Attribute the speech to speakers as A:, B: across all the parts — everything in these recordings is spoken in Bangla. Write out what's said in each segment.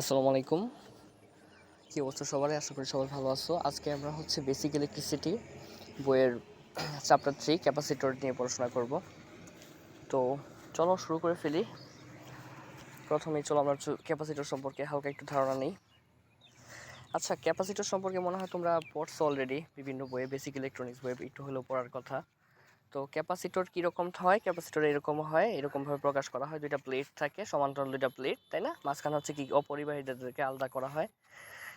A: আসসালামু আলাইকুম। কী অবস্থা সবার আশা করি সবাই ভালো আছো। আজকে আমরা হচ্ছে বেসিক ইলেকট্রিসিটি বইয়ের চ্যাপ্টার থ্রি ক্যাপাসিটর নিয়ে পড়াশোনা করব। তো চলো শুরু করে ফেলি। প্রথমেই চলো আমরা ক্যাপাসিটর সম্পর্কে হালকা একটু ধারণা নেই। আচ্ছা ক্যাপাসিটর সম্পর্কে মনে হয় তোমরা পড়ছো অলরেডি বিভিন্ন বইয়ে বেসিক ইলেকট্রনিক্স বইয়ে একটু হলেও পড়ার কথা। তো ক্যাপাসিটর কীরকম হয়, ক্যাপাসিটর এরকম হয়, এরকমভাবে প্রকাশ করা হয়, দুইটা প্লেট থাকে, সমান্তরাল দুইটা প্লেট, তাই না? মাঝখানে হচ্ছে কি অপরিবাহীদেরকে আলাদা করা হয়।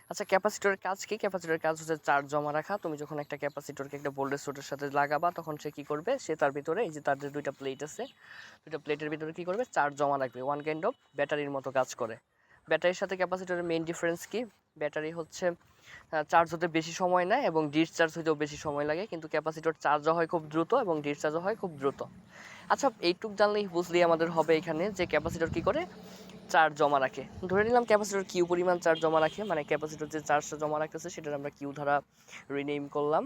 A: আচ্ছা ক্যাপাসিটরের কাজ কি? ক্যাপাসিটরের কাজ হচ্ছে চার্জ জমা রাখা। তুমি যখন একটা ক্যাপাসিটরকে একটা ভোল্টেজ সোর্সের সাথে লাগাবা, তখন সে কি করবে? সে তার ভিতরে, এই যে তার যে দুইটা প্লেট আছে, দুইটা প্লেটের ভিতরে কি করবে? চার্জ জমা রাখবে। ওয়ান কাইন্ড অফ ব্যাটারির মতো কাজ করে। ব্যাটারির সাথে ক্যাপাসিটরের মেইন ডিফারেন্স কি? ব্যাটারি হচ্ছে চার্জ হতে বেশি সময় নেয় এবং ডিসচার্জ হতেও বেশি সময় লাগে, কিন্তু ক্যাপাসিটর চার্জও হয় খুব দ্রুত এবং ডিসচার্জও হয় খুব দ্রুত। আচ্ছা এইটুক জানলেই বুঝলেই আমাদের হবে এখানে যে ক্যাপাসিটর কি করে? চার্জ জমা রাখে। ধরে নিলাম ক্যাপাসিটর কিউ পরিমাণ চার্জ জমা রাখে? মানে ক্যাপাসিটর যে চার্জটা জমা রাখতেছে সেটার আমরা কিউ দ্বারা রিনেম করলাম।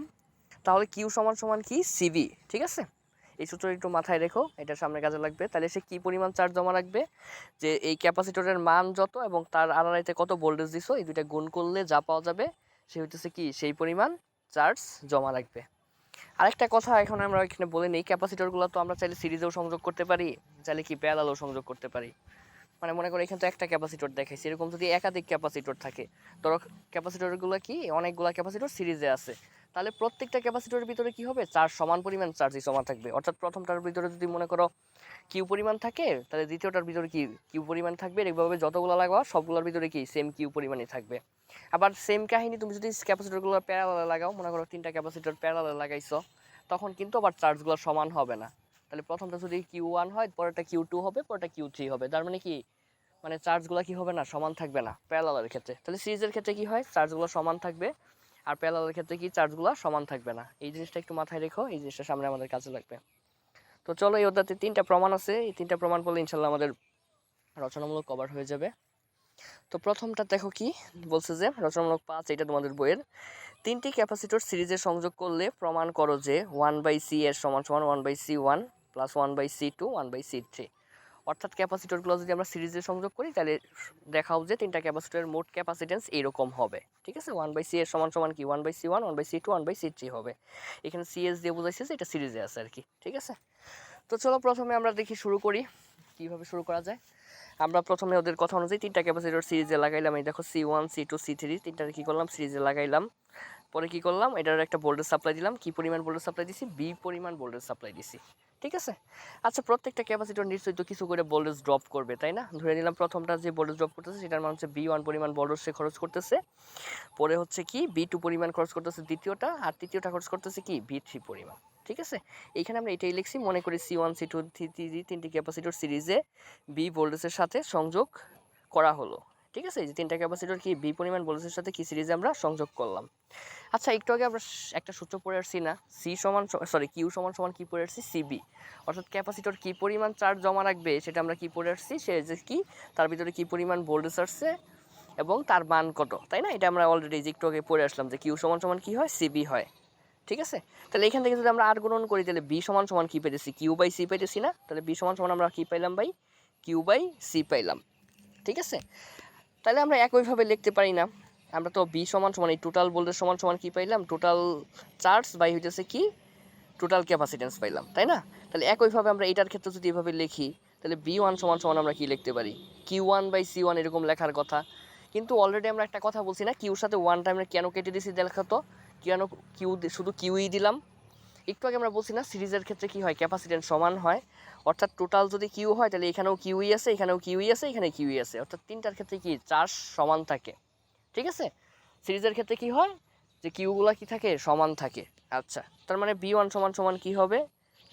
A: তাহলে কিউ সমান সমান কি? সিবি ঠিক আছে? এই সূত্র একটু মাথায় রেখো, এটা সামনে কাজে লাগবে। তাহলে সে কী পরিমাণ চার্জ জমা রাখবে? যে এই ক্যাপাসিটরের মান যত এবং তার আড়াইতে কত ভোল্টেজ দিছো, এই দুইটা গুণ করলে যা পাওয়া যাবে, সে হইতেছে কি? সেই পরিমাণ চার্জ জমা রাখবে। আরেকটা কথা এখন আমরা এখানে বলে নিই, ক্যাপাসিটরগুলো তো আমরা চাইলে সিরিজেও সংযোগ করতে পারি, চাইলে কি প্যারালালও সংযোগ করতে পারি। মানে মনে করো এখানে তো একটা ক্যাপাসিটর দেখাইছি, এরকম যদি একাধিক ক্যাপাসিটর থাকে, ধরো ক্যাপাসিটরগুলো কি? অনেকগুলো ক্যাপাসিটর সিরিজে আছে। তাহলে প্রত্যেকটা ক্যাপাসিটরের ভিতরে কি হবে? চার্জ সমান পরিমাণ চার্জই জমা থাকবে। অর্থাৎ প্রথমটার ভিতরে যদি মনে করো কিউ পরিমাণ থাকে, তাহলে দ্বিতীয়টার ভিতরে কি কিউ পরিমাণ থাকবে? এইভাবে যতগুলো লাগাও সবগুলোর ভিতরে কি সেম কিউ পরিমাণই থাকবে। আবার সেম কাহিনী, তুমি যদি ক্যাপাসিটরগুলো প্যারালালে লাগাও, মনে করো তিনটা ক্যাপাসিটর প্যারালালে লাগাইছো, তখন কিন্তু আবার চার্জগুলো সমান হবে না। তাহলে প্রথমটা যদি কিউ ওয়ান হয়, পরেরটা কিউ টু হবে, পরেরটা কিউ থ্রি হবে। তার মানে কি? মানে চার্জগুলো কি হবে না? সমান থাকবে না প্যারালালের ক্ষেত্রে। তাহলে সিরিজের ক্ষেত্রে কি হয়? চার্জগুলো সমান থাকবে। আর প্যারালালের ক্ষেত্রে কি চার্জগুলো সমান থাকবে না? এই জিনিসটা একটু মাথায় রেখো, এই জিনিসটা সামনে আমাদের কাজে লাগবে। তো চলো এই অধ্যায়তে তিনটা প্রমাণ আছে। এই তিনটা প্রমাণ করলে ইনশাল্লাহ আমাদের রচনামূলক কভার হয়ে যাবে। তো প্রথমটা দেখো কি? বলছে যে রচনামূলক পাঁচ, এটা তোমাদের বইয়ের। তিনটি ক্যাপাসিটর সিরিজে সংযোগ করলে প্রমাণ করো যে ওয়ান বাই সি এর সমান সমান one by C one plus one by C two one by C three অর্থাৎ ক্যাপাসিটরগুলো যদি আমরা সিরিজে সংযোগ করি, তাহলে দেখাও যে তিনটা ক্যাপাসিটরের মোট ক্যাপাসিটেন্স এরকম হবে। ঠিক আছে? ওয়ান বাই সি এর সমান সমান কি? One by C one one by C two one by C three হবে। এখানে সিএস দিয়ে বোঝাইছে যে এটা সিরিজে আছে আর কি। ঠিক আছে? তো চলো প্রথমে আমরা দেখি শুরু করি, কীভাবে শুরু করা যায়। আমরা প্রথমে ওদের কথা অনুযায়ী তিনটা ক্যাপাসিটর সিরিজে লাগাইলাম। এই দেখো C one C two C three তিনটা কী করলাম? সিরিজে লাগাইলাম। পরে কী করলাম? এটার একটা ভোল্টেজ সাপ্লাই দিলাম। কী পরিমাণ ভোল্টেজ সাপ্লাই দিছি? বি পরিমাণ ভোল্টেজ সাপ্লাই দিছি। ঠিক আছে? আচ্ছা প্রত্যেকটা ক্যাপাসিটর নিশ্চয়ই তো কিছু করে ভোল্টেজ ড্রপ করবে, তাই না? ধরে নিলাম প্রথমটা যে ভোল্টেজ ড্রপ করতেছে, সেটার মান হচ্ছে বি ওয়ান পরিমাণ ভোল্টেজ সে খরচ করতেছে। পরে হচ্ছে কি? বি টু পরিমাণ খরচ করতেছে দ্বিতীয়টা। আর তৃতীয়টা খরচ করতেছে কি? বি থ্রি পরিমাণ। ঠিক আছে? এইখানে আমরা এটাই লিখছি, মনে করি C one C two three তিনটি ক্যাপাসিটর সিরিজে বি ভোল্টেজের সাথে সংযোগ করা হলো। ঠিক আছে? এই যে তিনটা ক্যাপাসিটর কি বি পরিমাণ ভোল্টেজের সাথে কি সিরিজে আমরা সংযোগ করলাম? আচ্ছা একটু আগে আমরা একটা সূত্র পড়ে আসছি না? সি সমান সরি কিউ সমান সমান কি পড়ে আসছি? সিবি অর্থাৎ ক্যাপাসিটর কি পরিমাণ চার্জ জমা রাখবে সেটা আমরা কি পড়ে আসছি? সে যে কি? তার ভিতরে কি পরিমাণ ভোল্টেজ আসছে এবং তার মান কত? তাই না? এটা আমরা অলরেডি একটু আগে পড়ে আসলাম যে কিউ সমান সমান কী হয়? সিবি হয়। ঠিক আছে? তাহলে এখান থেকে যদি আমরা আর গুণন করি, তাহলে বি সমান সমান কী পেতেছি? কিউ বাই সি পাইতেছি না? তাহলে বি সমান সমান আমরা কী পাইলাম বাই কিউ বাই সি পাইলাম। ঠিক আছে? তাহলে আমরা একইভাবে লিখতে পারি না। আমরা তো বি সমান সমান, এই টোটাল ভোল্টেজ সমান সমান কী পাইলাম? টোটাল চার্জ বাই হইতেছে কি? টোটাল ক্যাপাসিটেন্স পাইলাম, তাই না? তাহলে একইভাবে আমরা এটার ক্ষেত্রে যদি এভাবে লিখি, তাহলে বি ওয়ান সমান সমান আমরা কী লিখতে পারি? Q one by C one এরকম লেখার কথা। কিন্তু অলরেডি আমরা একটা কথা বলছি না কিউর সাথে ওয়ান টাইমে কেন কেটে দিছি, দেখাতো? কেন কিউ শুধু কিউই দিলাম? একটু আগে আমরা বলছি না, সিরিজের ক্ষেত্রে কি হয়? ক্যাপাসিটেন্স সমান হয়। অর্থাৎ টোটাল যদি কিউ হয়, তাহলে এখানেও কিউই আছে, এখানেও কিউই আছে, এখানে কিউই আছে। অর্থাৎ তিনটার ক্ষেত্রে কি? চার্জ সমান থাকে। ঠিক আছে? সিরিজের ক্ষেত্রে কি হয়? যে কিউগুলো কি থাকে? সমান থাকে। আচ্ছা তার মানে বি ওয়ান সমান সমান কি হবে?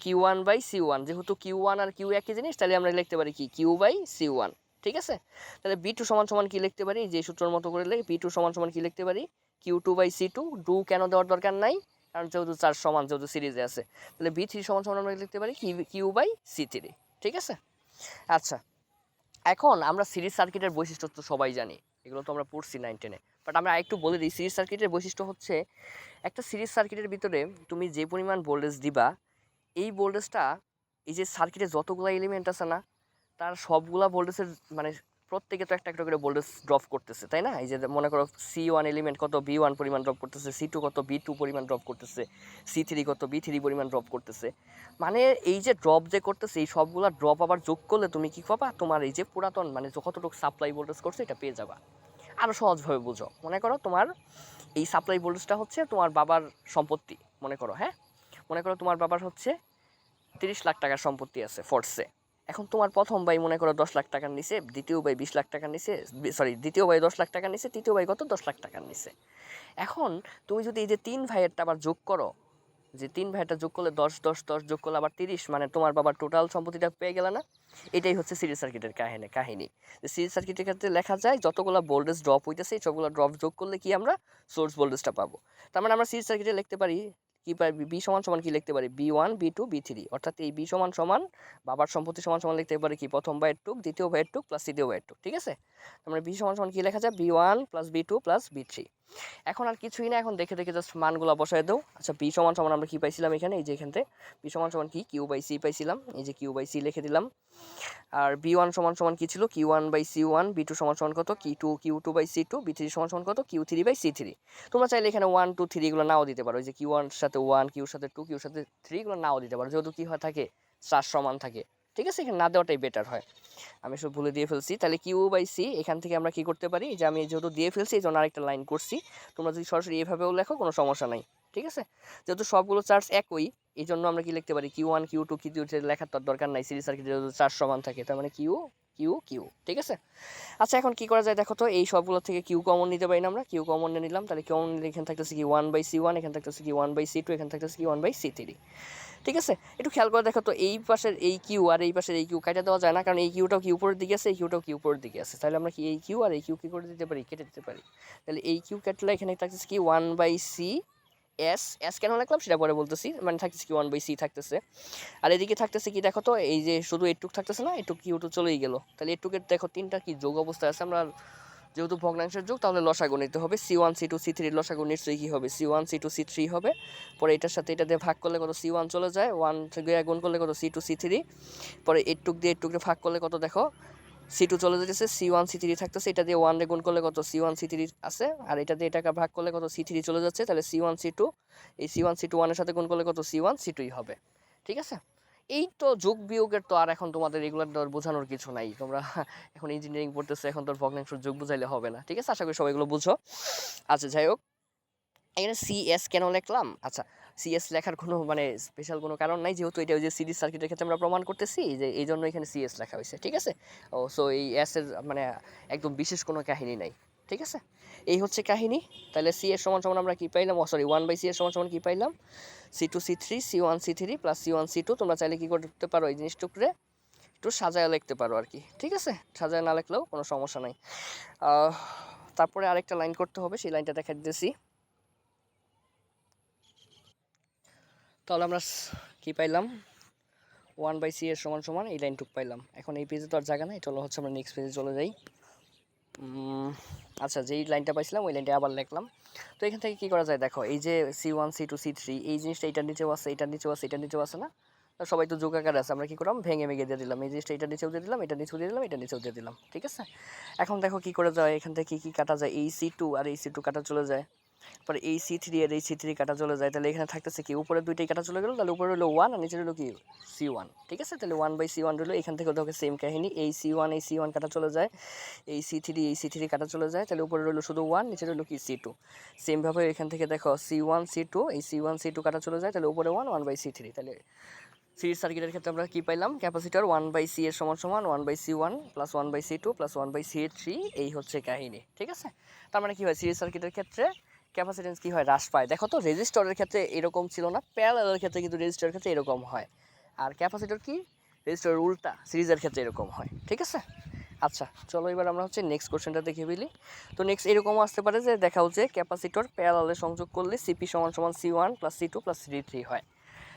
A: Q one by C one. যেহেতু কিউ ওয়ান আর কিউ একই জিনিস, তাহলে আমরা লিখতে পারি কি? Q by C one. ঠিক আছে? তাহলে বি টু সমান সমান কি লিখতে পারি? যে সূত্রের মতো করে লিখে বি টু সমান সমান কি লিখতে পারি? Q two by C two do কেন দেওয়ার দরকার নাই? কারণ যেহেতু চার সমান, যেহেতু সিরিজে আছে। তাহলে বি থ্রি সমান সমান আমরা লিখতে পারি কিউ বাই সি থ্রি ঠিক আছে? আচ্ছা এখন আমরা সিরিজ সার্কিটের বৈশিষ্ট্য তো সবাই জানি, এগুলো তো আমরা পড়ছি নাইন টেনে বাট আমরা একটু বলে দিই, সিরিজ সার্কিটের বৈশিষ্ট্য হচ্ছে, একটা সিরিজ সার্কিটের ভিতরে তুমি যে পরিমাণ ভোল্টেজ দিবা, এই ভোল্টেজটা এই যে সার্কিটে যতগুলো এলিমেন্ট আছে না, তার সবগুলা ভোল্টেজের মানে প্রত্যেকে তো একটা একটা করে ভোল্টেজ ড্রপ করতেছে, তাই না? এই যে মনে করো সি ওয়ান এলিমেন্ট কত বি ওয়ান পরিমাণ ড্রপ করতেছে সি টু কত বি টু পরিমাণ ড্রপ করতেছে সি থ্রি কত বি থ্রি পরিমাণ ড্রপ করতেছে। মানে এই যে ড্রপ যে করতেছে, এই সবগুলা ড্রপ আবার যোগ করলে তুমি কি পাবা তোমার এই যে পুরাতন মানে কতটুকু সাপ্লাই ভোল্টেজ করছে, এটা পেয়ে যাবা। আরও সহজভাবে বুঝো। মনে করো তোমার এই সাপ্লাই ভোল্টেজটা হচ্ছে তোমার বাবার সম্পত্তি, মনে করো হ্যাঁ? মনে করো তোমার বাবার হচ্ছে তিরিশ লাখ টাকার সম্পত্তি আছে ফোর্সে এখন তোমার প্রথম ভাই মনে করো দশ লাখ টাকার নিচে দ্বিতীয় ভাই বিশ লাখ টাকার নিচে সরি দ্বিতীয় ভাই দশ লাখ টাকার নিচে তৃতীয় ভাই কত? দশ লাখ টাকার নিচে এখন তুমি যদি এই যে তিন ভাইয়েরটা আবার যোগ করো, যে তিন ভাইটা যোগ করলে দশ দশ দশ যোগ করলে আবার তিরিশ মানে তোমার বাবার টোটাল সম্পত্তিটা পেয়ে গেলে না? এটাই হচ্ছে সিরিজ সার্কিটের কাহিনী কাহিনী। সিরিজ সার্কিটের ক্ষেত্রে লেখা যায়, যতগুলো ভোল্টেজ ড্রপ হইতেছে, এই সবগুলো ড্রপ যোগ করলে কি আমরা সোর্স ভোল্টেজটা পাবো? তার মানে আমরা সিরিজ সার্কিটে লিখতে পারি কি পাই বি সমান সমান কি লিখতে পারি? V one, V two, V three. অর্থাৎ এই বি সমান সমান বাবার সম্পত্তি সমান সমান লিখতে পারি কি? প্রথম ভাইয়ের টুক, দ্বিতীয় ভাইয়ের টুক প্লাস তৃতীয় ভাইয়ের টুক, ঠিক আছে? তার মানে বি সমান সমান কি লেখা যায়? V one plus V two plus V three. এখন আর কিছুই না, এখন দেখে দেখে জাস্ট মানগুলো বসায় দাও। আচ্ছা বি সমান সমান আমরা কি পাইছিলাম এখানে? এই যে এখান বি সমান সমান কি? কিউ বাই সি পাইছিলাম। এই যে কিউ বাই সি লিখে দিলাম। আর বি ওয়ান সমান সমান কি ছিল? Q one by C one V two সমান সমান কত? কি two Q two by C two V three সমান সমান কত? Q three by C three তোমরা চাইলে এখানে ওয়ান টু থ্রি এগুলো নাও দিতে পারো। এই যে কিউ ওয়ান সাথে ওয়ান কিউর সাথে টু কিউর সাথে থ্রি এগুলো নাও দিতে পারো। যেহেতু কী হয়, থাকে, চার সমান থাকে। ঠিক আছে? এখানে না দেওয়াটাই বেটার হয়। আমি সব ভুলে দিয়ে ফেলছি। তাহলে কিউ বাই সি এখান থেকে আমরা কি করতে পারি? যে আমি যেহেতু দিয়ে ফেলছি, এই জন্য আরেকটা লাইন করছি। তোমরা যদি সরাসরি এভাবেও লেখো, কোনো সমস্যা নাই। ঠিক আছে? যেহেতু সবগুলো চার্জ একই এই জন্য আমরা কি লিখতে পারি? Q one Q two Q লেখার তো দরকার নাই। সিরিজ সার্কিট যেহেতু চার্জ সমান থাকে, তার মানে কিউ কিউ কিউ ঠিক আছে? আচ্ছা এখন কি করা যায় দেখো তো? এই সবগুলো থেকে কিউ কমন নিতে পারি না আমরা। কিউ কমন নিয়ে নিলাম। তাহলে কমন নিলে এখানে থাকতেছে কি ওয়ান বাই সি ওয়ান এখানে থাকতেছে কি ওয়ান বাই সি টু এখানে থাকতেছে কি ওয়ান বাই সি থ্রি ঠিক আছে? একটু খেয়াল করে দেখো তো, এই পাশের এই কিউ আর এই পাশের এই কিউ কাটা দেওয়া যায় না। কারণ এই কিউটাও কি উপরের দিকে আছে, এই কিউটাও কি উপরের দিকে আছে। তাহলে আমরা কি এই কিউ আর এই কিউ কি করে দিতে পারি? কেটে দিতে পারি। তাহলে এই কিউ কাটলে এখানে থাকতেছে কি one by C S S কেন লিখলাম সেটা পরে বলতেছি। মানে থাকতেছে কি ওয়ান বাই সি থাকতেছে। আর এদিকে থাকতেছে কি দেখো তো, এই যে শুধু এটুক থাকতেছে না এটুক কি ওটু চলেই গেল। তাহলে এটুকের দেখো তিনটা কি যোগ অবস্থায় আছে? আমরা যেহেতু ভগ্নাংশের যোগ, তাহলে লসাগু নিতে হবে। C one C two C three লসাগু নিশ্চয়ই কী হবে? C one C two C three হবে। পরে এটার সাথে এটা দিয়ে ভাগ করলে কত? সি ওয়ান চলে যায়। ওয়ান গুণ করলে কত? সি টু সি থ্রি পরে এটুক দিয়ে এইটুক দিয়ে ভাগ করলে কত দেখো? সি টু চলে যেতেছে সি ওয়ান সি থ্রি থাকতেছে, এটা দিয়ে ওয়ান রে গুণ করলে কত? সি ওয়ান সি থ্রি আছে, আর এটা দিয়ে এটাকে ভাগ করলে কত? সি থ্রি চলে যাচ্ছে, তাহলে সি ওয়ান সি টু এই সি ওয়ান সি টু ওয়ানের সাথে গুণ করলে কত? সি ওয়ান সি টুই হবে, ঠিক আছে? এই তো যোগ বিয়োগের তো আর এখন তোমাদের এগুলোর তো বোঝানোর কিছু নাই, তোমরা এখন ইঞ্জিনিয়ারিং পড়তেছো, এখন তোর ভগ্নাংশ যোগ বুঝাইলে হবে না, ঠিক আছে? আশা করি সবাই এগুলো বুঝো। আচ্ছা যাই হোক, এখানে সি এস কেন লিখলাম? আচ্ছা সিএস লেখার কোনো মানে স্পেশাল কোনো কারণ নাই। যেহেতু এটা ওই যে সিরিজ সার্কিটের ক্ষেত্রে আমরা প্রমাণ করতেছি যে এই জন্য এখানে সিএস লেখা হয়েছে, ঠিক আছে? ও সো এই এসের মানে একদম বিশেষ কোনো কাহিনী নাই, ঠিক আছে? এই হচ্ছে কাহিনী। তাহলে সি এর সমান সমান আমরা কী পাইলাম? সরি ওয়ান বাই সি এর সমান সমান কী পাইলাম? C two C three C one C three plus C one C two তোমরা চাইলে কী করতে পারো এই জিনিসটুকরে? একটু সাজায় লিখতে পারো আর কি, ঠিক আছে? সাজায় না লিখলেও কোনো সমস্যা নাই। তারপরে আরেকটা লাইন করতে হবে, সেই লাইনটা দেখা দিতেছি। তাহলে আমরা কি পাইলাম? ওয়ান বাই সি এর সমান সমান এই লাইনটুক পাইলাম। এখন এই পেজে তো আর জায়গা নাই, চলো হচ্ছে আমরা নেক্সট পেজে চলে যাই। আচ্ছা যেই লাইনটা পাইছিলাম, ওই লাইনটা আবার লিখলাম। তো এখান থেকে কী করা যায়? দেখো, এই যে C one C two C three এই জিনিসটা এটার নিচেও আছে, এটার নিচেও আছে, এটার নিচেও আছে না? সবাই তো যোগাকার আছে, আমরা কী করলাম? ভেঙে ভেঙে দিয়ে দিলাম। এই জিনিসটা এটা নিচেও দিয়ে দিলাম এটা নিচেও দিয়ে দিলাম এটা নিচেও দিয়ে দিলাম, ঠিক আছে? এখন দেখো কী করে যায়, এখান থেকে কী কী কাটা যায়? এই সি টু আর এই সি টু কাটা চলে যায়। পরে এই সি থ্রি আর এই সি থ্রি কাটা চলে যায়, তাহলে এখানে থাকতেছে কি? উপরে দুইটাই কাটা চলে গেলো, তাহলে উপরে হলো ওয়ান আর নিচে হলো কি? সি ওয়ান ঠিক আছে? তাহলে ওয়ান বাই সি ওয়ান রইল, এখান থেকে দেখো সেম কাহিনী, এই সি ওয়ান এই সি ওয়ান কাটা চলে যায়, এই সি থ্রি এই সি থ্রি কাটা চলে যায়, তাহলে উপরে রইল শুধু ওয়ান নিচে রইল কি? সি টু সেমভাবে এখান থেকে দেখো সি ওয়ান সি টু এই সি ওয়ান সি টু কাটা চলে যায়, তাহলে উপরে one one by C three তাহলে সিরিজ সার্কিটের ক্ষেত্রে আমরা কী পাইলাম? ক্যাপাসিটর ওয়ান বাই সি এর সমান সমান one by C one plus one by C two plus one by C three এই হচ্ছে কাহিনী, ঠিক আছে? তার মানে কী হয়? সিরিজ সার্কিটের ক্ষেত্রে ক্যাপাসিটেন্স কী হয়? হ্রাস পায়। দেখো তো, রেজিস্টরের ক্ষেত্রে এরকম ছিল না প্যারালের ক্ষেত্রে কিন্তু রেজিস্টরের ক্ষেত্রে এরকম হয়। আর ক্যাপাসিটর কি? রেজিস্টরের উল্টা, সিরিজের ক্ষেত্রে এরকম হয়, ঠিক আছে? আচ্ছা চলো এবার আমরা হচ্ছে নেক্সট কোশ্চেনটা দেখে ফেলি। তো নেক্সট এরকমও আসতে পারে যে দেখা হচ্ছে ক্যাপাসিটর প্যারালে সংযোগ করলে সিপি সমান সমান C one plus C two plus C three হয়।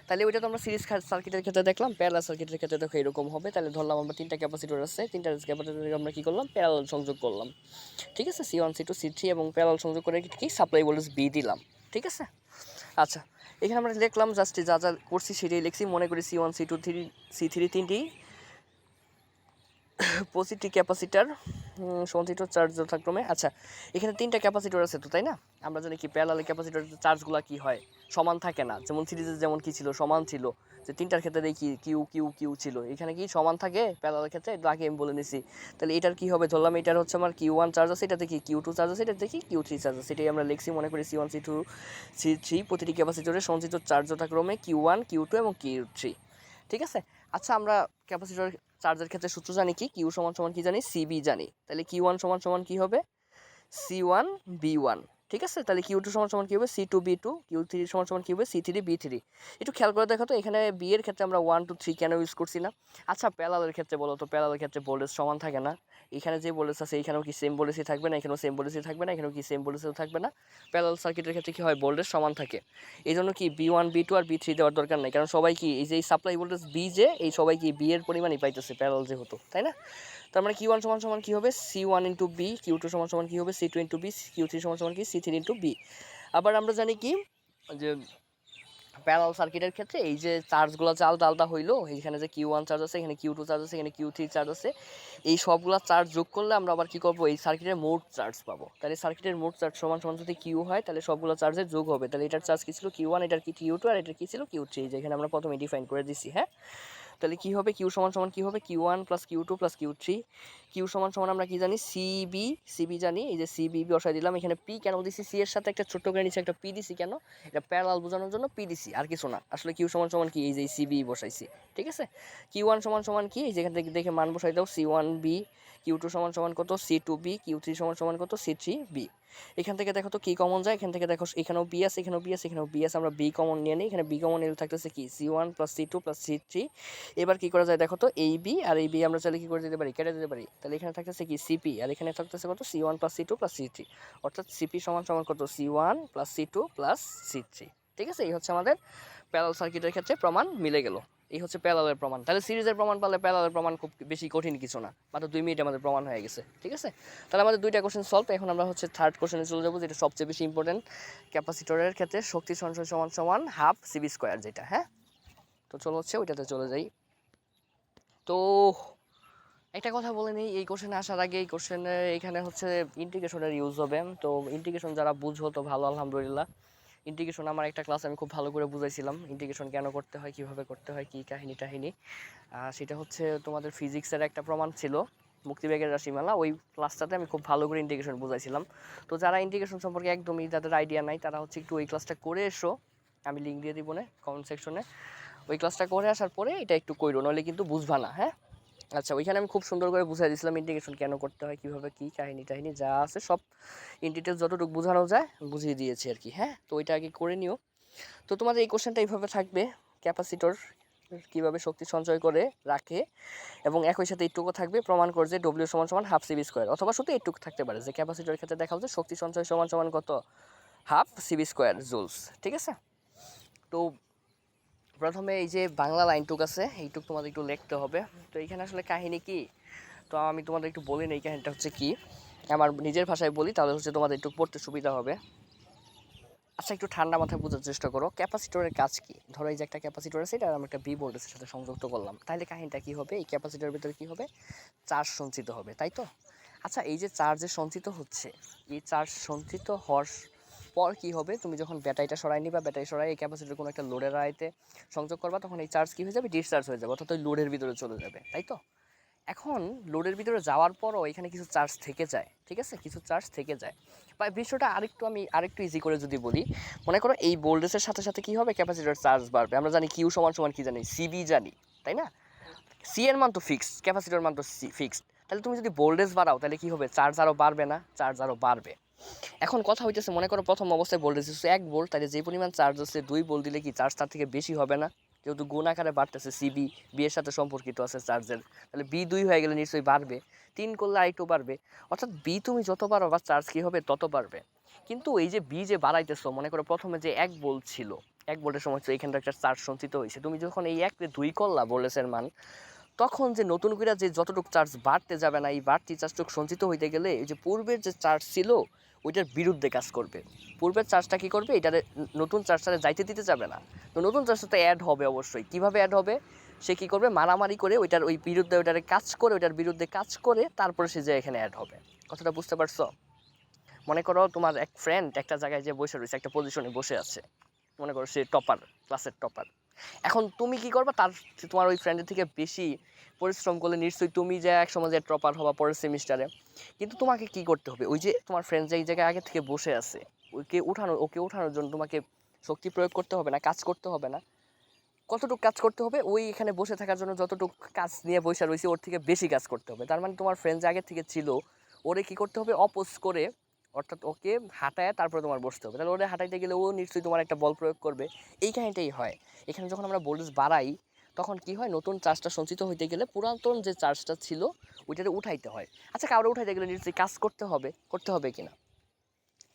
A: তাহলে ওইটা তো আমরা সিরিজ সার্কিটের ক্ষেত্রে দেখলাম প্যারাল সার্কিটের ক্ষেত্রে দেখো এরকম হবে। তাহলে ধরলাম আমরা তিনটা ক্যাপাসিটর আছে, তিনটা ক্যাপাসিটর আমরা কী করলাম? প্যারাল সংযোগ করলাম। ঠিক আছে? C one C two C three এবং প্যারাল সংযোগ করে কি সাপ্লাই ভোল্টেজ বি দিলাম। ঠিক আছে? আচ্ছা এখানে আমরা দেখলাম জাস্ট যা যা করছি সেটাই লিখছি। মনে করি C one C two three C three তিনটি পজিটিভ ক্যাপাসিটার সঞ্চিত চার্জ যথাক্রমে আচ্ছা এখানে তিনটা ক্যাপাসিটর আছে তো, তাই না? আমরা জানি কি প্যারালাল ক্যাপাসিটর চার্জগুলো কি হয়? সমান থাকে না। যেমন সিরিজে যেমন কি ছিল, সমান ছিল। যে তিনটার ক্ষেত্রে দেখি কিউ কিউ কিউ ছিল। এখানে কি সমান থাকে প্যারালাল ক্ষেত্রে? এটা আগে আমি বলে নিছি। তাহলে এটার কি হবে? ধরলাম এটার হচ্ছে আমার কিউ ওয়ান চার্জ আছে এটাতে কি কিউ টু চার্জ আছে, এটা দেখি কিউ থ্রি চার্জ আছে। এটাই আমরা লিখছি, মনে করি C one C two C three প্রতিটি ক্যাপাসিটরে সঞ্চিত চার্জ যথাক্রমে কিউ ওয়ান কিউ টু এবং কিউ থ্রি ঠিক আছে? আচ্ছা আমরা ক্যাপাসিটর চার্জের ক্ষেত্রে সূত্র জানি কি? কিউ সমান সমান কি জানি? সিবি জানি। তাহলে কিউ ওয়ান সমান সমান কি হবে? C one V one. ঠিক আছে? তাহলে কিউ টু সমান সমান কি হবে? C two V two Q three সমান সমান কি হবে? সি থ্রি বি থ্রি একটু খেয়াল করে দেখো তো, এখানে বি এর ক্ষেত্রে আমরা ওয়ান টু থ্রি কেন ইউজ করছি না? আচ্ছা প্যালালের ক্ষেত্রে বলো তো প্যালালের ক্ষেত্রে ভোল্টেজ সমান থাকে না। এখানে যে ভোল্টেজ আছে, এখানেও কি সেম ভোল্টেজই থাকবে না? এখানেও সেম ভোল্টেজই থাকবে না? এখানেও কি সেম ভোল্টেজও থাকবে না? প্যালাল সার্কিটের ক্ষেত্রে কি হয়? ভোল্টেজ সমান থাকে। এই জন্য কি বি ওয়ান বি টু আর বি থ্রি দেওয়ার দরকার নেই। কারণ সবাই কি, এই যে সাপ্লাই ভোল্টেজ বি যে, এই সবাই কি বি এর পরিমাণই পাইতেছে প্যারাল যেহেতু, তাই না? তার মানে কিউ ওয়ান সমান সমান কী হবে? C one into V Q two সমান সমান কী হবে? C two into V Q three সমান সমান কি? সি থ্রি ইন্টু বি আবার আমরা জানি কি? যে প্যারাল সার্কিটের ক্ষেত্রে এই যে চার্জগুলো যে আলাদা আলাদা হইল, এইখানে যে কিউ ওয়ান চার্জ আছে, এখানে কিউ টু চার্জ আছে, এখানে কিউ থ্রি চার্জ আছে, এই সবগুলো চার্জ যোগ করলে আমরা আবার কি করব? এই সার্কিটের মোট চার্জ পাবো। তাহলে সার্কিটের মোট চার্জ সমান সমান যদি কিউ হয়, তাহলে সবগুলো চার্জের যোগ হবে। তাহলে এটার চার্জ কি ছিল? কিউ ওয়ান এটার কি কিউ টু আর এটার কি ছিল? কিউ থ্রি যেখানে আমরা প্রথমে ডিফাইন করে দিছি হ্যাঁ? তাহলে কি হবে? কিউ সমান সমান কি হবে? Q one plus Q two plus Q three Q সমান সমান আমরা কি জানি? সিবি সিবি জানি। এই যে সিবি বসাই দিলাম। এখানে পি কেন দিছি? সি এর সাথে একটা ছোট্ট করে নিচে একটা পি দিছি কেন? এটা প্যারাল বোঝানোর জন্য পি দিছি, আর কিছু না। আসলে কিউ সমান সমান কি? এই যে সিবি বসাইছি। ঠিক আছে? কিউ ওয়ান সমান সমান কি? এই যেখান থেকে দেখে মান বসাই দাও। C one V Q two সমান সমান কত? C two V Q three সমান সমান কত? সি থ্রি বি এখান থেকে দেখো তো কি কমন যায়? এখান থেকে দেখো এখানেও বি আছে, এখানেও বি আছে, এখানেও বি আছে। আমরা বি কমন নিয়ে নিই। এখানে বি কমন নিয়ে থাকতেছে কি? C one plus C two plus C three এবার কি করা যায়? দেখো তো এই বি আর এই বি আমরা চাইলে কি করে দিতে পারি? কেটে দিতে পারি। তাহলে এখানে থাকতেছে কি? সিপি আর এখানে থাকতেছে কত? C one plus C two plus C three অর্থাৎ সিপি সমান সমান কত? C one plus C two plus C three ঠিক আছে? এই হচ্ছে আমাদের প্যারাল সার্কিটের ক্ষেত্রে প্রমাণ মিলে গেল। এই হচ্ছে প্যারালের প্রমাণ। তাহলে সিরিজের প্রমাণ পালে প্যারালের প্রমাণ খুব বেশি কঠিন কিছু না। মাত্র দুই মিনিটে আমাদের প্রমাণ হয়ে গেছে, ঠিক আছে? তাহলে আমাদের দুইটা কোশ্চেন সলভ এখন আমরা হচ্ছে থার্ড কোশ্চেনে চলে যাব, যেটা সবচেয়ে বেশি ইম্পর্টেন্ট ক্যাপাসিটরের ক্ষেত্রে শক্তি সঞ্চয় সমান সমান হাফ সিবি স্কোয়ার যেটা হ্যাঁ? তো চলো হচ্ছে ওইটাতে চলে যাই। তো একটা কথা বলে নিই, এই কোশ্চেনে আসার আগে, এই কোশ্চেনে এখানে হচ্ছে ইন্টিগ্রেশনের ইউজ হবে। তো ইন্টিগ্রেশন যারা বুঝো তো ভালো, আলহামদুলিল্লাহ। ইন্টিগ্রেশন আমার একটা ক্লাস আমি খুব ভালো করে বুঝাইছিলাম। ইন্টিগ্রেশন কেন করতে হয়, কীভাবে করতে হয়, কী কাহিনী টাহিনী। সেটা হচ্ছে তোমাদের ফিজিক্সের একটা প্রমাণ ছিল, মুক্তিবেগের রাশিমালা। ওই ক্লাসটাতে আমি খুব ভালো করে ইন্টিগ্রেশন বুঝাইছিলাম। তো যারা ইন্টিগ্রেশন সম্পর্কে একদমই যাদের আইডিয়া নাই, তারা হচ্ছে একটু ওই ক্লাসটা করে এসো। আমি লিঙ্ক দিয়ে দিব না কমেন্ট সেকশনে ওই ক্লাসটা করে আসার পরে এটা একটু কইরো, নইলে কিন্তু বুঝবা না হ্যাঁ? আচ্ছা ওইখানে আমি খুব সুন্দর করে বুঝাই দিয়েছিলাম ইন্টিগ্রেশন কেন করতে হয়, কীভাবে কী কাহিনী টাহিনি যা আছে সব ইন ডিটেলস যতটুকু বোঝানো যায় বুঝিয়ে দিয়েছি আর কি হ্যাঁ? তো ওইটা আগে করে নিও। তো তোমাদের এই কোশ্চেনটা এইভাবে থাকবে ক্যাপাসিটর কীভাবে শক্তি সঞ্চয় করে, রাখে এবং একই সাথে এইটুকু থাকবে, প্রমাণ করে যে ডব্লিউ সমান সমান হাফ সিবি স্কোয়ার অথবা শুধু এইটুকু থাকতে পারে, যে ক্যাপাসিটরের ক্ষেত্রে দেখা হচ্ছে শক্তি সঞ্চয় সমান সমান কত? হাফ সিবি স্কোয়ার জুলস ঠিক আছে? তো প্রথমে এই যে বাংলা লাইনটুক আছে, এইটুক তোমাদের একটু লিখতে হবে। তো এইখানে আসলে কাহিনী কি? তো আমি তোমাদের একটু বলি না এই কাহিনীটা হচ্ছে কি। আমার নিজের ভাষায় বলি, তাহলে হচ্ছে তোমাদের একটু পড়তে সুবিধা হবে। আচ্ছা একটু ঠান্ডা মাথায় বোঝার চেষ্টা করো। ক্যাপাসিটরের কাজ কি? ধরো এই যে একটা ক্যাপাসিটর আছে, এটা আমি একটা বি ভোল্টেজের সাথে সংযুক্ত করলাম। তাহলে কাহিনীটা কি হবে? এই ক্যাপাসিটরের ভিতরে কি হবে? চার্জ সঞ্চিত হবে, তাই তো? আচ্ছা এই যে চার্জে সঞ্চিত হচ্ছে, এই চার্জ সঞ্চিত হওয়ার পর কি হবে? তুমি যখন ব্যাটারিটা সরাই নিবা, ব্যাটারি সরাই এই ক্যাপাসিটর কোনো একটা লোডের আয়তে সংযোগ করবা, তখন এই চার্জ কি হয়ে যাবে? ডিসচার্জ হয়ে যাবে, অর্থাৎ ওই লোডের ভিতরে চলে যাবে, তাই তো? এখন লোডের ভিতরে যাওয়ার পরও এখানে কিছু চার্জ থেকে যায়, ঠিক আছে? কিছু চার্জ থেকে যায়। বা বিষয়টা আরেকটু আমি, আরেকটু ইজি করে যদি বলি, মনে করো এই ভোল্টেজের সাথে সাথে কি হবে? ক্যাপাসিটর চার্জ বাড়বে। আমরা জানি কিউ সমান সমান কি জানি? সিবি জানি, তাই না? সি এর মান তো ফিক্সড ক্যাপাসিটার মান তো ফিক্সড তাহলে তুমি যদি ভোল্টেজ বাড়াও, তাহলে কি হবে? চার্জ আরও বাড়বে না? চার্জ আরও বাড়বে। এখন কথা হইতেছে, মনে করো প্রথম অবস্থায় ভোল্টেজ হচ্ছে এক ভোল্ট তাহলে যে পরিমাণ চার্জ হচ্ছে দুই ভোল্ট দিলে কি চার্জ তার থেকে বেশি হবে না? যেহেতু গুণ আকারে বাড়তেছে সিবি বি এর সাথে সম্পর্কিত আছে চার্জের তাহলে বি দুই হয়ে গেলে নিশ্চয়ই বাড়বে। তিন করলে আরেকটু বাড়বে। অর্থাৎ বি তুমি যত বাড়ো বা চার্জ কী হবে তত বাড়বে। কিন্তু এই যে বি যে বাড়াইতেছো, মনে করো প্রথমে যে এক ভোল্ট ছিল, এক ভোল্টের সময় তো এখানটা একটা চার্জ সঞ্চিত হয়েছে। তুমি যখন এই এক দুই করলা ভোল্টেজের মান, তখন যে নতুন করে যে যতটুকু চার্জ বাড়তে যাবে না, এই বাড়তি চার্জটুকু সঞ্চিত হইতে গেলে এই যে পূর্বের যে চার্জ ছিল ওইটার বিরুদ্ধে কাজ করবে। পূর্বের চার্জটা কি করবে? এটারে নতুন চার্জটারে যাইতে দিতে যাবে না। তো নতুন চার্জটা অ্যাড হবে অবশ্যই। কীভাবে অ্যাড হবে? সে কী করবে? মারামারি করে ওইটার ওই বিরুদ্ধে ওইটারে কাজ করে, ওইটার বিরুদ্ধে কাজ করে তারপরে সে যে এখানে অ্যাড হবে। কথাটা বুঝতে পারছ? মনে করো তোমার এক ফ্রেন্ড একটা জায়গায় যে বসে রয়েছে, একটা পজিশনে বসে আছে। মনে করো সে টপার ক্লাসের টপার এখন তুমি কি করবে? তার তোমার ওই ফ্রেন্ডের থেকে বেশি পরিশ্রম করলে নিশ্চয়ই তুমি যে এক সময় যে টপার হবা পরের সেমিস্টারে কিন্তু তোমাকে কি করতে হবে? ওই যে তোমার ফ্রেন্ড যে জায়গায় আগে থেকে বসে আছে, ওকে উঠানো, ওকে উঠানোর জন্য তোমাকে শক্তি প্রয়োগ করতে হবে না, কাজ করতে হবে না। কতটুকু কাজ করতে হবে? ওই এখানে বসে থাকার জন্য যতটুকু কাজ নিয়ে বসে রয়েছে, ওর থেকে বেশি কাজ করতে হবে। তার মানে তোমার ফ্রেন্ড যে আগে থেকে ছিল, ওরে কি করতে হবে? অপোজ করে অর্থাৎ ওকে হাঁটায় তারপরে তোমার বসতে হবে। তাহলে ওরে হাঁটাইতে গেলে ও নিশ্চয়ই তোমার একটা বল প্রয়োগ করবে। এই কাহিনিটাই হয়। এখানে যখন আমরা ভোল্টেজ বাড়াই, তখন কি হয়? নতুন চার্জটা সঞ্চিত হইতে গেলে পুরাতন যে চার্জটা ছিল ওইটাতে উঠাইতে হয়। আচ্ছা কাউরে উঠাইতে গেলে নিশ্চয়ই কাজ করতে হবে করতে হবে কিনা?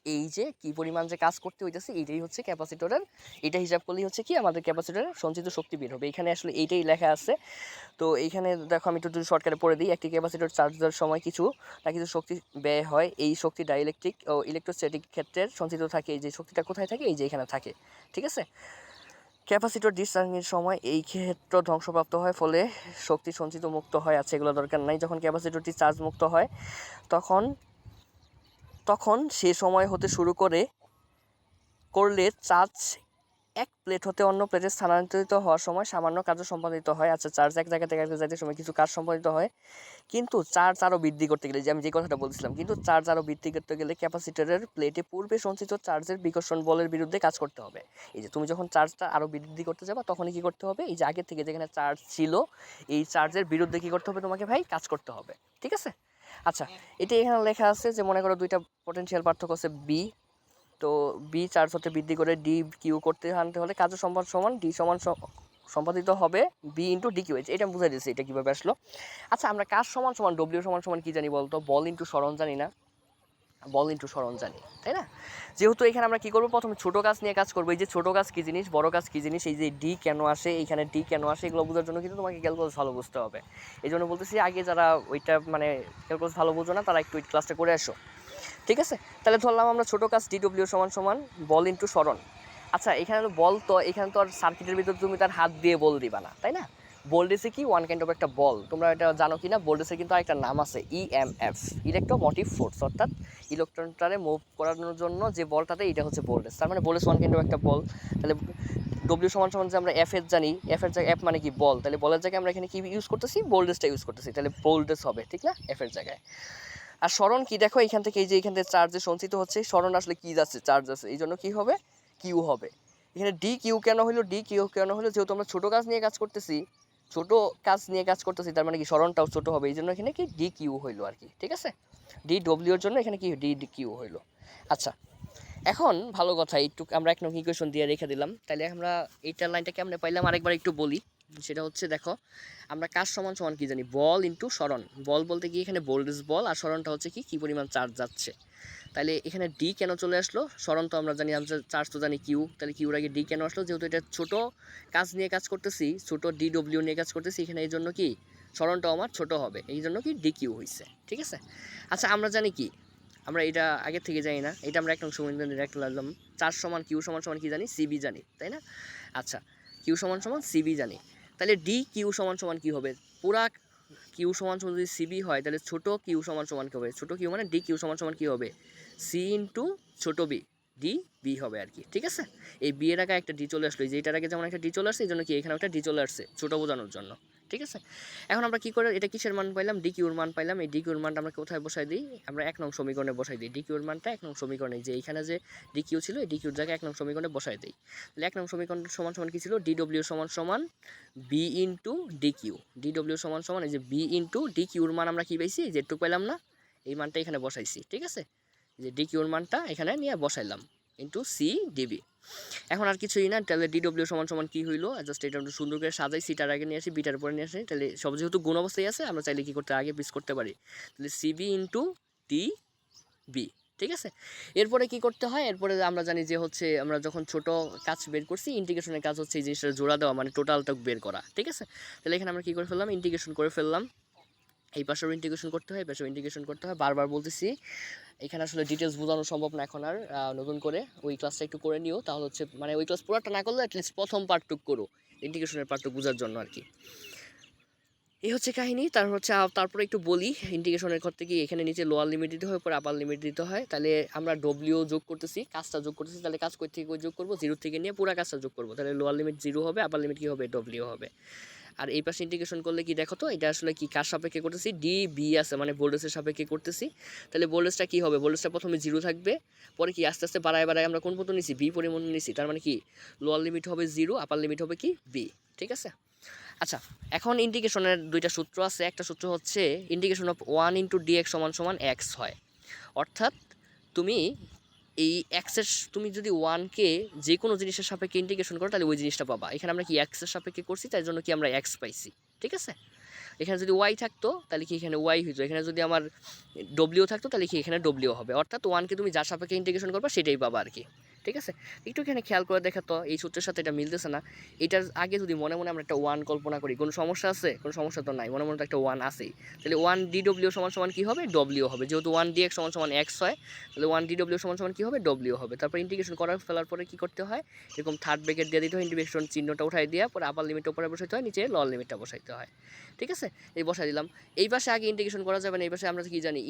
A: এই যে কি পরিমাণ যে কাজ করতে হইতেছে, এইটাই হচ্ছে ক্যাপাসিটরের এটা হিসাব করলেই হচ্ছে কি? আমাদের ক্যাপাসিটরের সঞ্চিত শক্তি বের হবে। এখানে আসলে এইটাই লেখা আছে। তো এইখানে দেখো আমি একটু শর্টকাটে পড়ে দিই। একটি ক্যাপাসিটর চার্জ দেওয়ার সময় কিছু না কিছু শক্তি ব্যয় হয়। এই শক্তি ডাইলেকট্রিক ও ইলেকট্রোস্ট্যাটিক ক্ষেত্রের সঞ্চিত থাকে। এই যে শক্তিটা কোথায় থাকে? এই যে এখানে থাকে। ঠিক আছে? ক্যাপাসিটর ডিসচার্জিংয়ের সময় এই ক্ষেত্র ধ্বংসপ্রাপ্ত হয়, ফলে শক্তি সঞ্চিত মুক্ত হয়। আছে এগুলো দরকার নাই। যখন ক্যাপাসিটরটি চার্জ মুক্ত হয়, তখন তখন সে সময় হতে শুরু করে, করলে চার্জ এক প্লেট হতে অন্য প্লেটে স্থানান্তরিত হওয়ার সময় সামান্য কাজ সম্পাদিত হয়। আচ্ছা চার্জ এক জায়গা থেকে এক জায়গায় সময় কিছু কাজ সম্পাদিত হয়। কিন্তু চার্জ আরও বৃদ্ধি করতে গেলে যে আমি যে কথাটা বলছিলাম কিন্তু চার্জ আরও বৃদ্ধি করতে গেলে ক্যাপাসিটরের প্লেটে পূর্বে সঞ্চিত চার্জের বিকর্ষণ বলের বিরুদ্ধে কাজ করতে হবে। এই যে তুমি যখন চার্জটা আরও বৃদ্ধি করতে যাবা তখনই কী করতে হবে? এই যে আগের থেকে যেখানে চার্জ ছিল এই চার্জের বিরুদ্ধে কী করতে হবে তোমাকে ভাই? কাজ করতে হবে। ঠিক আছে? আচ্ছা এটি এখানে লেখা আছে যে মনে করো দুইটা পটেনশিয়াল পার্থক্য আছে বি তো বি চার্জ হতে বৃদ্ধি করে ডি কিউ করতে আনতে হলে কাজের সম্পাদ সমান ডি সমান সম্পাদিত হবে বি ইন্টু ডি কিউ এটা বুঝাই দিচ্ছি এটা কীভাবে আসলো। আচ্ছা আমরা কাজ সমান সমান ডব্লিউ সমান সমান কী জানি বলতো? বল ইন্টু সরণ জানি না। বল ইন্টু সরণ জানি, তাই না? যেহেতু এখানে আমরা কী করব? প্রথমে ছোটো কাজ নিয়ে কাজ করব। এই যে ছোটো কাজ কী জিনিস, বড় কাজ কী জিনিস, এই যে ডি কেন আসে এইখানে ডি কেন আসে, এগুলো বোঝার জন্য কিন্তু তোমাকে ক্যালকুলাস ভালো বুঝতে হবে। এই জন্য বলতেছি, আগে যারা ওইটা মানে ক্যালকুলাস ভালো বুঝো না, তারা একটু ওই ক্লাসটা করে আসো। ঠিক আছে? তাহলে ধরলাম আমরা ছোটো কাজ ডিডব্লিউ সমান সমান বল ইন্টু সরণ। আচ্ছা এখানে বল তো, এখানে তো আর সার্কিটের ভিতর তুমি তার হাত দিয়ে বল দিবা না, তাই না? বোল্ডেসে কি? ওয়ান কাইন্ড অফ একটা বল। তোমরা এটা জানো কি না বোল্ডেসে কিন্তু আরেকটা নাম আছে ইএমএফ ইলেকট্রোমোটিভ ফোর্স অর্থাৎ ইলেকট্রনটারে মুভ করানোর জন্য যে বলটাতে এটা হচ্ছে বোল্ডেস তার মানে বোল্ডেস ওয়ান কাইন্ড অফ একটা বল। তাহলে ডব্লিউ সমান সমান যে আমরা এফ এর জানি এফ এর জায়গায় এফ মানে কি? বল। তাহলে বলের জায়গায় আমরা এখানে কি ইউজ করতেছি? বোল্ডেসটা ইউজ করতেছি। তাহলে বোল্ডেস হবে, ঠিক না? এফ এর জায়গায়। আর স্মরণ কি? দেখো, এখান থেকে এই যে এখান থেকে চার্জে সঞ্চিত হচ্ছে, স্মরণ আসলে কি যাচ্ছে? চার্জ আছে। এই জন্য কী হবে? কিউ হবে। এখানে ডি কিউ কেন হলো? ডি কিউ কেন হলো? যেহেতু আমরা ছোটো কাজ নিয়ে কাজ করতেছি, ছোট কাজ নিয়ে কাজ করতেছি, তার মানে কি? স্মরণটাও ছোট হবে। এই জন্য এখানে কি? ডি কিউ হইল আর কি। ঠিক আছে? ডি ডব্লিউর জন্য এখানে কি? ডি ডি কিউ হইল। আচ্ছা এখন ভালো কথা, একটু আমরা এক নং ইকুয়েশন দিয়ে রেখে দিলাম। তাহলে আমরা এইটার লাইনটা কেমনে পাইলাম আরেকবার একটু বলি। সেটা হচ্ছে দেখো, আমরা কাজ সমান সমান কি জানি? বল ইন্টু স্মরণ। বল বলতে কি এখানে ভোল্টেজ বল, আর স্মরণটা হচ্ছে কি? কি পরিমাণ চার্জ যাচ্ছে? তাহলে এখানে ডি কেন চলে আসলো? স্মরণ তো আমরা জানি আমরা চার্জ তো জানি কিউ তাহলে কিউর আগে ডি কেন আসলো? যেহেতু এটা ছোট কাজ নিয়ে কাজ করতেছি, ছোট ডি ডব্লিউ নিয়ে কাজ করতেছি, এখানে এই জন্য কি? স্মরণটাও আমার ছোট হবে। এই জন্য কি? ডি কিউ হয়েছে ঠিক আছে? আচ্ছা আমরা জানি কি? আমরা এটা আগে থেকে জানি না। এটা আমরা একটা সময় একটা লাগলাম। চার সমান কিউ সমান সমান কি জানি? সিবি জানি, তাই না? আচ্ছা কিউ সমান সমান সিবি জানি। তাহলে ডি কিউ সমান সমান কী হবে। পুরা কিউ সমান সমান যদি সিবি হয়, তাহলে ছোট কিউ সমান সমান কী হবে। ছোট কিউ মানে ডি কিউ সমান সমান কী হবে। সি ইন্টু ছোটো বি ডি বি হবে আর কি, ঠিক আছে? এই বিয়ের আগে একটা ডি চলে আসলো। যেটার আগে যেমন একটা ডি চলে আসছে, এই জন্য কি এখানে একটা ডি চলে আসছে, ছোটো বোঝানোর জন্য। ঠিক আছে? এখন আমরা কি করে, এটা কিসের মান পাইলাম? ডি কিউর মান পাইলাম। এই ডি কিউর মানটা আমরা কোথায় বসাই দিই? আমরা এক নং সমীকরণে বসাই দিই। ডি কিউর মানটা এক নং সমীকরণে। যে এইখানে যে ডি কিউ ছিল, এই ডি কিউর জায়গায় এক নং সমীকরণে বসাই দিই। তাহলে এক নং সমীকরণ সমান সমান কি ছিল? ডি ডব্লিউ সমান সমান V into D Q D W সমান সমান এই যে বি ইন্টু ডি কিউর মান আমরা কি পাইছি? যেটুকু পাইলাম না? এই মানটা এখানে বসাইছি, ঠিক আছে? যে ডি কিউর মানটা এখানে নিয়ে বসাইলাম। ইন্টু সি ডিবি এখন আর কিছুই না, তাহলে ডিডব্লিউ সমান সমান কী হইল? জাস্ট এটা একটু সুন্দর করে সাজাই সিটার আগে নিয়ে আসি বিটার পরে নিয়ে আসি, তাহলে সব যেহেতু গুণ অবস্থায় আছে, আমরা চাইলে কী করতে, আগে পিস করতে পারি। তাহলে সিবি ইন্টু টি বি ঠিক আছে? এরপরে কি করতে হয়? এরপরে আমরা জানি যে হচ্ছে, আমরা যখন ছোট কাজ বের করছি ইন্টিগ্রেশনের কাজ হচ্ছে এই জিনিসটা জোড়া দেওয়া মানে টোটালটা বের করা, ঠিক আছে? তাহলে এখানে আমরা কী করে ফেললাম? ইন্টিগ্রেশন করে ফেললাম। এই পাশেও ইন্টিগ্রেশন করতে হয়, এই পাশেও ইন্টিগ্রেশন করতে হয়। বারবার বলতেছি, এখানে আসলে ডিটেলস বোঝানো সম্ভব না এখন আর নতুন করে। ওই ক্লাসটা একটু করে নিও, তাহলে হচ্ছে মানে ওই ক্লাস পুরোটা না করলে অ্যাটলিস্ট প্রথম পার্টটুক করো ইন্টিগ্রেশনের পার্টটা বোঝার জন্য আর কি। এই হচ্ছে কাহিনী, তার হচ্ছে তারপরে একটু বলি ইন্টিগ্রেশনের করতে গিয়ে এখানে নিচে লোয়ার লিমিট দিতে হয় পরে আপার লিমিট দিতে হয়। তাহলে আমরা ডব্লিউ যোগ করতেছি, কাজটা যোগ করতেছি, তাহলে কাজ কই থেকে যোগ করব? জিরো থেকে নিয়ে পুরো কাজটা যোগ করব। তাহলে লোয়ার লিমিট জিরো হবে আপার লিমিট কি হবে? ডব্লিউ হবে। আর এই পাশে ইন্টিগ্রেশন করলে কি দেখো তো, এটা আসলে কি, কার সাপেক্ষে করতেছি? ডি বি আছে মানে ভোল্টেজের সাপেক্ষে করতেছি। তাহলে ভোল্টেজটা কি হবে? ভোল্টেজটা প্রথমে জিরো থাকবে, পরে কি আস্তে আস্তে বাড়ায় বাড়ায় আমরা কোন পর্যন্ত নিছি? বি পরিমাণ নিছি, তার মানে কি লোয়ার লিমিট হবে জিরো আপার লিমিট হবে কি? বি ঠিক আছে? আচ্ছা এখন ইন্টিগ্রেশনের দুইটা সূত্র আছে। একটা সূত্র হচ্ছে integration of one into D X সমান সমান এক্স হয়। অর্থাৎ তুমি এই এক্সের তুমি যদি ওয়ানকে যে কোনো জিনিসের সাপেক্ষে ইন্টিগ্রেশন করো, তাহলে ওই জিনিসটা পাবা। এখানে আমরা কি এক্সের সাপেক্ষে করছি? তাই জন্য কি আমরা অ্যাক্স পাইছি। ঠিক আছে? এখানে যদি ওয়াই থাকতো, তাহলে কি এখানে ওয়াই হইতো? এখানে যদি আমার ডব্লিউ থাকতো, তাহলে কি এখানে ডব্লিউ হবে? অর্থাৎ ওয়ানকে তুমি যার সাপেক্ষে ইন্টিগ্রেশন করবা, সেটাই পাবা আর কি। ঠিক আছে? একটু এখানে খেয়াল করে দেখা তো, এই সূত্রের সাথে এটা মিলতেছে না। এটার আগে যদি মনে মনে আমরা একটা ওয়ান কল্পনা করি, কোনো সমস্যা আছে? কোনো সমস্যা তো নাই, মনে মনে তো একটা ওয়ান আছেই। তাহলে ওয়ান ডি ডব্লিউ সমান সমান কী হবে? ডব্লিউ হবে। যেহেতু ওয়ান ডি এক্স সমান সমান এক্স হয়, তাহলে ওয়ান ডি ডব্লিউ সমান সমান কী হবে? ডব্লিউ হবে। তারপর ইন্টিগ্রেশন করার ফেলার পরে কী করতে হয়? এরকম থার্ড ব্রেকেট দিয়ে দিতে হয় ইন্টিগ্রেশন চিহ্নটা উঠাই দিয়ে, পরে আপার লিমিট উপরে বসাইতে হয়, নিচে লল লিমিটটা বসাইতে হয়। ঠিক আছে? এই বসাই দিলাম। এই পাশে আগে ইন্টিগ্রেশন করা যাবে না, এই পাশে আমরা কি জানি?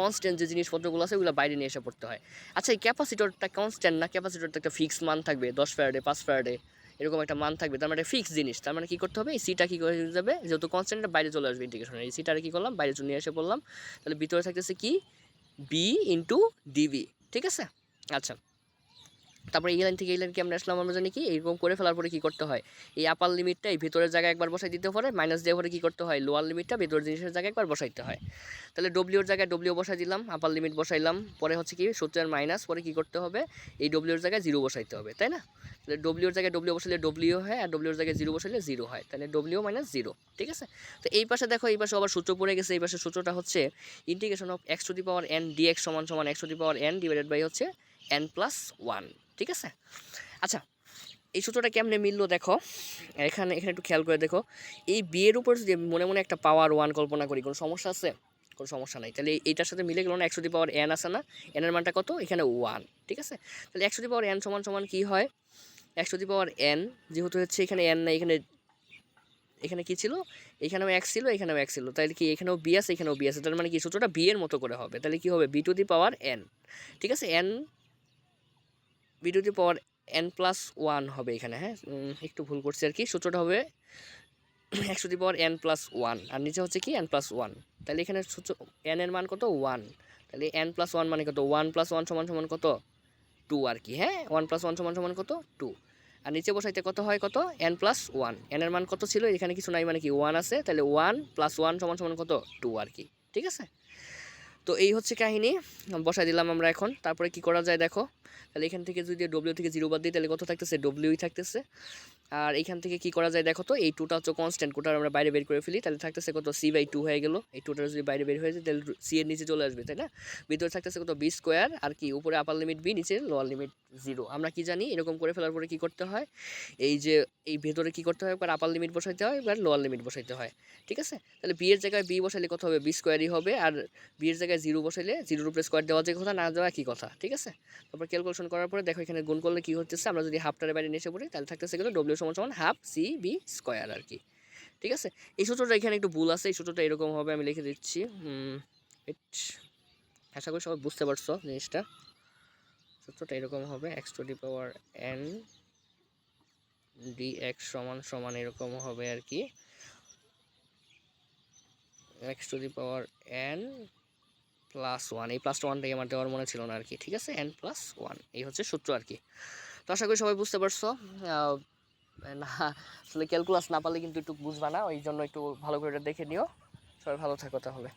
A: কনস্ট্যান্ট যে জিনিসপত্রগুলো আছে, ওগুলো বাইরে নিয়ে এসে পড়তে হয়। আচ্ছা এই ক্যাপাসিটরটা কনস্ট্যান্ট না? ক্যাপাসিটরটা একটা ফিক্স মান থাকবে, দশ ফ্যারাডে, পাঁচ ফ্যারাডে, এরকম একটা মান থাকবে। তার মানে একটা ফিক্স জিনিস। তার মানে কী করতে হবে? এই সিটা কী করে যাবে? যেহেতু কনস্ট্যান্টটা বাইরে চলে আসবে ইন্টিগ্রেশনে এই সিটারে কী করলাম? বাইরে নিয়ে এসে পড়লাম। তাহলে ভিতরে থাকতেছে কি? বি ইন্টু ডিবি ঠিক আছে? আচ্ছা তারপরে এই লাইন থেকে এই লাইন কি আমরা আসলাম, আমরা জানি কি এরকম করে ফেলার পরে কি করতে হয়? এই আপার লিমিটটা এই ভিতরের জায়গায় একবার বসাই দিতে পারে মাইনাস দেওয়ার পরে কী করতে হয়? লোয়ার লিমিটটা ভিতরের জিনিসের জায়গায় একবার বসাইতে হয়। তাহলে ডব্লিউর জায়গায় ডব্লিউ বসাই দিলাম আপার লিমিট বসাইলাম, পরে হচ্ছে কি সূত্রের মাইনাস পরে কি করতে হবে? এই ডব্লিউর জায়গায় জিরো বসাইতে হবে, তাই না? তাহলে ডব্লিউর জায়গায় ডব্লিউ বসাইলে ডব্লিউ হয়, আর ডব্লিউর জায়গায় জিরো বসাইলে জিরো হয়, তাহলে ডব্লিউ মাইনাস জিরো ঠিক আছে? তো এই পাশে দেখো, এই পাশে আবার সূত্র পড়ে গেছে, এই পাশে সূত্রটা হচ্ছে integration of X to the power N D X সমান সমান X to the power N divided by হচ্ছে এন প্লাস ওয়ান ঠিক আছে? আচ্ছা এই সূত্রটা কেমনে মিললো দেখো? এখানে এখানে একটু খেয়াল করে দেখো। এই বিয়ের উপর যদি মনে মনে একটা পাওয়ার ওয়ান কল্পনা করি, কোনো সমস্যা আছে? কোনো সমস্যা নাই। তাহলে এইটার সাথে মিলে গেল না একশো দি পাওয়ার এন আছে না? এনের মানটা কত? এখানে ওয়ান ঠিক আছে? তাহলে একশো দি পাওয়ার এন সমান সমান কী হয়? একশো দি পাওয়ার এন যেহেতু হচ্ছে এখানে এন নাই, এখানে এখানে কি ছিল? এখানেও এক ছিল, এখানেও এক ছিল। তাহলে কি এখানেও বি আছে, এখানেও বি আছে? তার মানে কি সূত্রটা বি এর মতো করে হবে। তাহলে কি হবে? V to the power N ঠিক আছে? N V to the power N plus one হবে এখানে হ্যাঁ? একটু ভুল করছি আর কি, সূত্রটা হবে একশো the power N plus one আর নিচে হচ্ছে কি এন প্লাস ওয়ান তাহলে এখানে সূত্র এন এর মান কত? ওয়ান তাহলে এন প্লাস ওয়ান মানে কত? ওয়ান প্লাস ওয়ান সমান সমান কত? টু আর কি হ্যাঁ? ওয়ান প্লাস ওয়ান সমান সমান কত? টু আর নিচে বসাইতে কত হয় কত? এন প্লাস ওয়ান এন এর মান কত ছিল? এখানে কিছু নাই মানে কি ওয়ান আছে। তাহলে ওয়ান প্লাস ওয়ান সমান সমান কত? টু আর কি, ঠিক আছে? তো এই হচ্ছে কাহিনী। বসাই দিলাম আমরা এখন। তারপরে কি করা যায় দেখো। তাহলে এখান থেকে যদি ডব্লিউ থেকে জিরো বাদ দিই, তাহলে কত থাকতেছে? ডব্লিউই থাকতেছে। আর এখান থেকে কি করা যায় দেখো তো? এই টুটা হচ্ছে কনস্ট্যান্ট কোটা আমরা বাইরে বের করে ফেলি। তাহলে থাকতেছে কত? সি বাই টু হয়ে গেল। এই টুটা যদি বাইরে বের হয়ে যায়, তাহলে সি এর নিচে চলে আসবে, তাই না? ভিতরে থাকতেছে কত? বি স্কোয়ার আর কি? উপরে আপার লিমিট বি নিচে লোয়ার লিমিট জিরো আমরা কি জানি? এরকম করে ফেলার পরে কি করতে হয়? এই যে, এই ভেতরে কি করতে হয়? আপার লিমিট বসাইতে হয়, এবার লোয়ার লিমিট বসাইতে হয়। ঠিক আছে? তাহলে বি এর জায়গায় বি বসাইলে কত হবে? বি স্কোয়ারই হবে। আর বি এর জায়গায় জিরো বসাইলে জিরোর উপরে স্কোয়ার দেওয়া যে কথা, না দেওয়া কি কথা? ঠিক আছে? তারপর ক্যালকুলেশন করার পরে দেখো এখানে গুণ করলে কি হচ্ছে? আমরা যদি হাফটারে বাইরে এসে পড়ি, তাহলে থাকতেছে কিন্তু ডব্লিউ সমান সমান হাফ সি বি স্কোয়ার আর কি। ঠিক আছে? এই সূত্রটা এখানে একটু ভুল আছে, এই সূত্রটা এরকম হবে, আমি লিখে দিচ্ছি। আশা করি সবাই বুঝতে পারছ জিনিসটা। সূত্রটা এরকম হবে X to the power N D X সমান সমান এরকম হবে আর কি। X to the power N plus one এই প্লাস ওয়ানটাই আমার দেওয়ার মনে ছিল না আর কি, ঠিক আছে? এন প্লাস ওয়ান এই হচ্ছে সূত্র আর কি। তো আশা করি সবাই বুঝতে পারছ। না আসলে ক্যালকুলাস না পারলে কিন্তু একটু বুঝবা না, ওই জন্য একটু ভালো করে দেখে নিও। সবাই ভালো থাকো তাহলে।